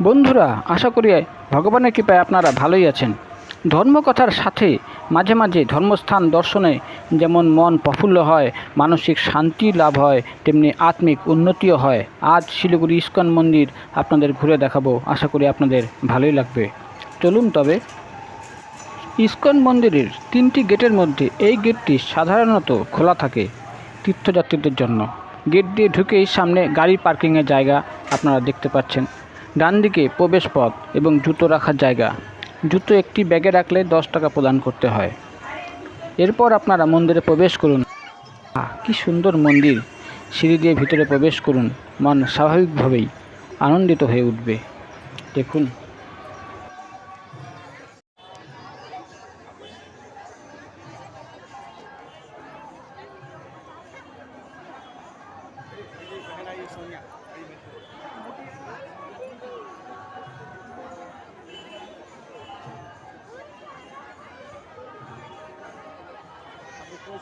বন্ধুরা, আশা করি ভগবানের কৃপায় আপনারা ভালোই আছেন। ধর্মকথার সাথে মাঝে মাঝে ধর্মস্থান দর্শনে যেমন মন প্রফুল্ল হয়, মানসিক শান্তি লাভ হয়, তেমনি আত্মিক উন্নতিও হয়। আজ শিলিগুড়ি ইস্কন মন্দির আপনাদের ঘুরে দেখাবো। আশা করি আপনাদের ভালোই লাগবে। চলুন তবে। ইস্কন মন্দিরের তিনটি গেটের মধ্যে এই গেটটি সাধারণত খোলা থাকে তীর্থযাত্রীদের জন্য। গেট দিয়ে ঢুকেই সামনে গাড়ি পার্কিংয়ের জায়গা আপনারা দেখতে পাচ্ছেন। ডান দিকে প্রবেশ পথ এবং জুতো রাখার জায়গা। জুতো একটি ব্যাগে রাখলে দশ টাকা প্রদান করতে হয়। এরপর আপনারা মন্দিরে প্রবেশ করুন। কি সুন্দর মন্দির। সিঁড়ি দিয়ে ভিতরে প্রবেশ করুন। মন স্বাভাবিকভাবেই আনন্দিত হয়ে উঠবে। দেখুন।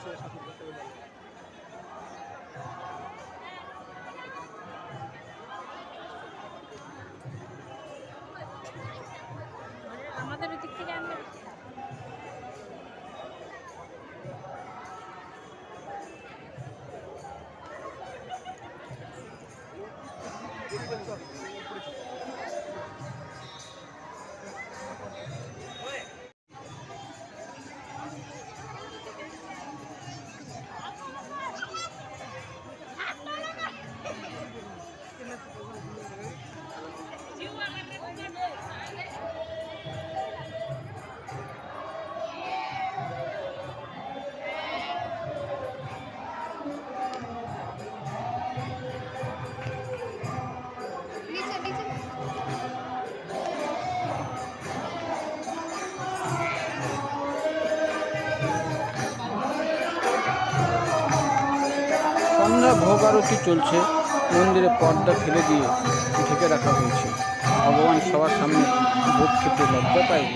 আমাদের সন্ধ্যা ভোগ আরতি চলছে। মন্দিরে পর্দা ফেলে দিয়ে ঢেকে রাখা হয়েছে। ভগবান সবার সামনে ভোগ খেতে লজ্জা পায়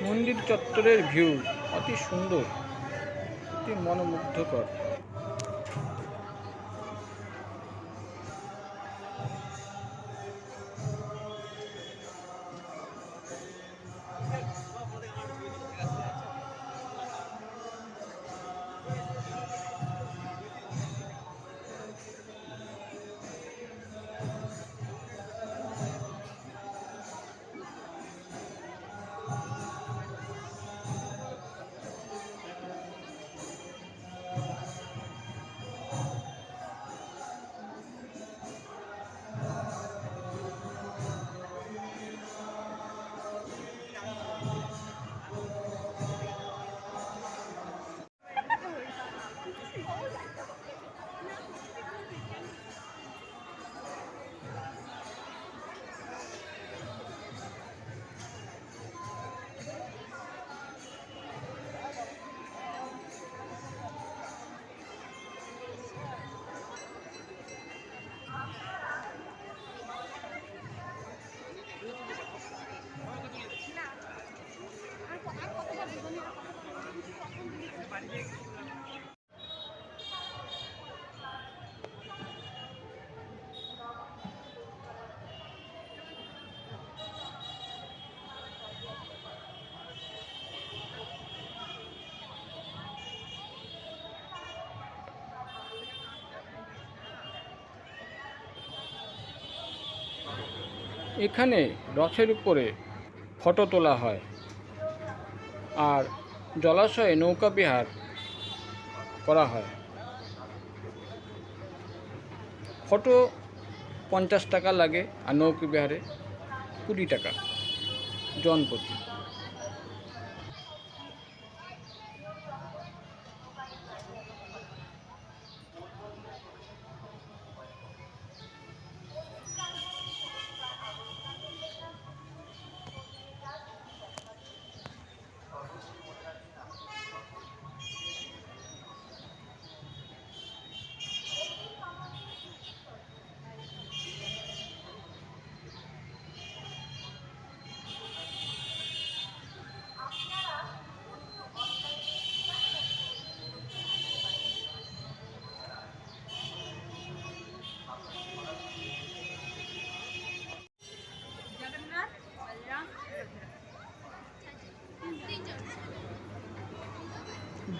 মন্দির চত্বরের ভিউ অতি সুন্দর অতি মনোমুগ্ধকর। এখানে রথের উপরে ফটো তোলা হয়। আর জলাশয়ে নৌকা বিহার করা হয়। ফটো পঞ্চাশ টাকা লাগে আর নৌকা বিহারে কুড়ি টাকা। জনপ্রতি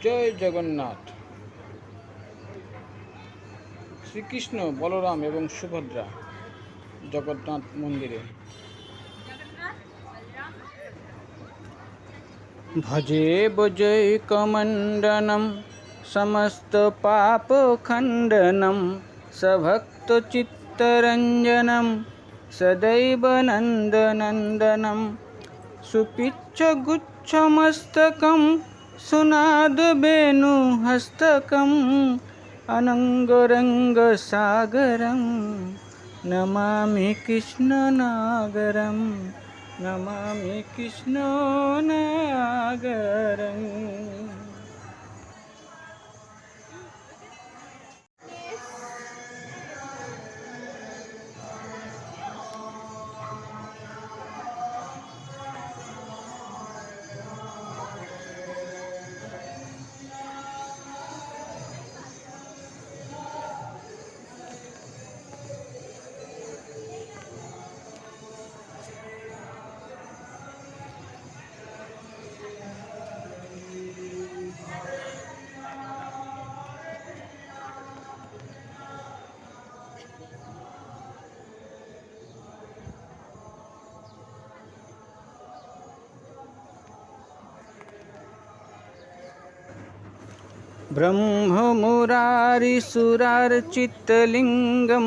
जय जगन्नाथ श्रीकृष्ण बलराम एवं सुभद्रा जगन्नाथ मंदिर भजे भजय कमंडनम समस्त पाप खंडनम सभक्त चित्तरंजनम सदैव नंदनंदनम सुपिच्छ गुच्छ मस्तकम सुनादवेणुहस्तकम् अनङ्गरङ्गसागरं नमामि कृष्णनागरं नमामि कृष्णनागरम् ब्रह्ममुरारिसुरार्चितलिङ्गं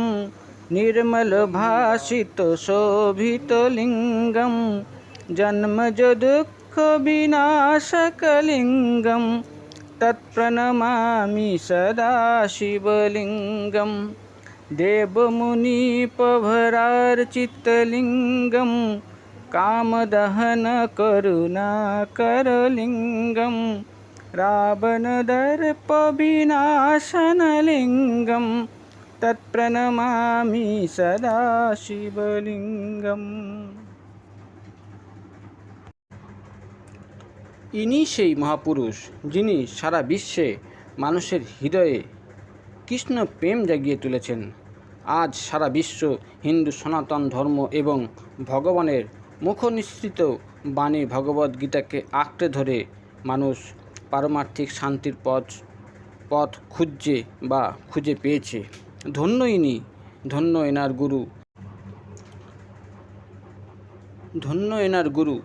निर्मलभाषितशोभितलिङ्गं जन्मजदुःखविनाशकलिङ्गं तत्प्रणमामि सदा शिवलिङ्गं देवमुनिपभरार्चितलिङ्गं कामदहनकरुणाकरलिङ्गं रावणदर्पविनाशनलिङ्गं तत्प्रणमामि सदा শিবলিঙ্গম ইনি সেই মহাপুরুষ যিনি সারা বিশ্বে মানুষের হৃদয়ে কৃষ্ণ প্রেম জাগিয়ে তুলেছেন আজ সারা বিশ্ব হিন্দু সনাতন ধর্ম এবং ভগবানের মুখনিসৃত বাণী ভগবদ্গীতাকে আঁকড়ে ধরে মানুষ পারমার্থিক শান্তির পথ পথ খুঁজছে বা খুঁজে পেয়েছে। ধন্য ইনি, ধন্য এনার গুরু। ধন্য এনার গুরু,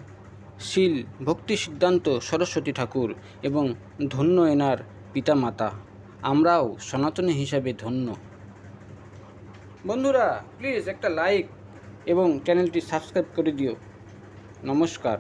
শিল, ভক্তি সিদ্ধান্ত সরস্বতী ঠাকুর এবং ধন্য এনার পিতামাতা। আমরাও সনাতনী হিসাবে ধন্য। বন্ধুরা প্লিজ একটা লাইক এবং চ্যানেলটি সাবস্ক্রাইব করে দিও। নমস্কার।